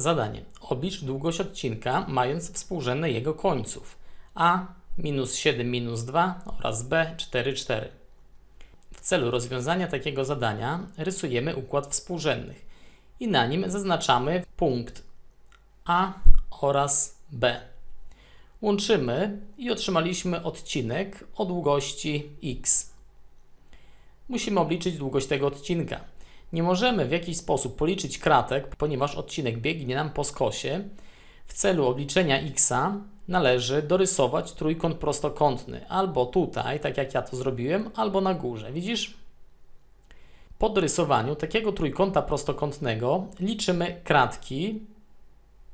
Zadanie. Oblicz długość odcinka, mając współrzędne jego końców. A minus 7 minus 2 oraz B 4 4. W celu rozwiązania takiego zadania rysujemy układ współrzędnych i na nim zaznaczamy punkt A oraz B. Łączymy i otrzymaliśmy odcinek o długości x. Musimy obliczyć długość tego odcinka. Nie możemy w jakiś sposób policzyć kratek, ponieważ odcinek biegnie nam po skosie. W celu obliczenia x należy dorysować trójkąt prostokątny albo tutaj, tak jak ja to zrobiłem, albo na górze. Widzisz? Po dorysowaniu takiego trójkąta prostokątnego liczymy kratki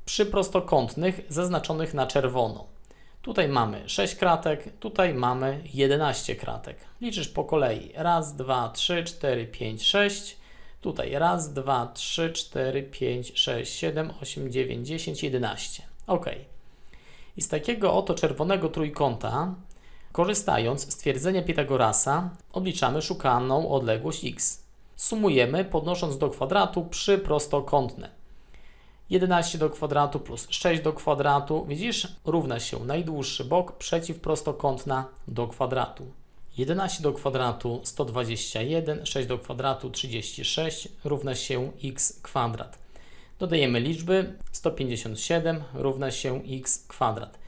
przy prostokątnych zaznaczonych na czerwono. Tutaj mamy 6 kratek, tutaj mamy 11 kratek. Liczysz po kolei. Raz, dwa, trzy, cztery, pięć, sześć. Tutaj raz, dwa, trzy, cztery, pięć, sześć, siedem, osiem, dziewięć, dziesięć, jedenaście. Ok. I z takiego oto czerwonego trójkąta, korzystając z twierdzenia Pitagorasa, obliczamy szukaną odległość x. Sumujemy podnosząc do kwadratu przy prostokątne. 11 do kwadratu plus 6 do kwadratu, widzisz, równa się najdłuższy bok przeciwprostokątna do kwadratu. 11 do kwadratu 121, 6 do kwadratu 36 równa się x kwadrat. Dodajemy liczby 157 równa się x kwadrat.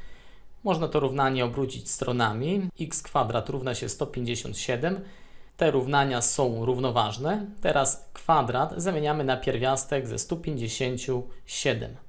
Można to równanie obrócić stronami. x kwadrat równa się 157. Te równania są równoważne. Teraz kwadrat zamieniamy na pierwiastek ze 157.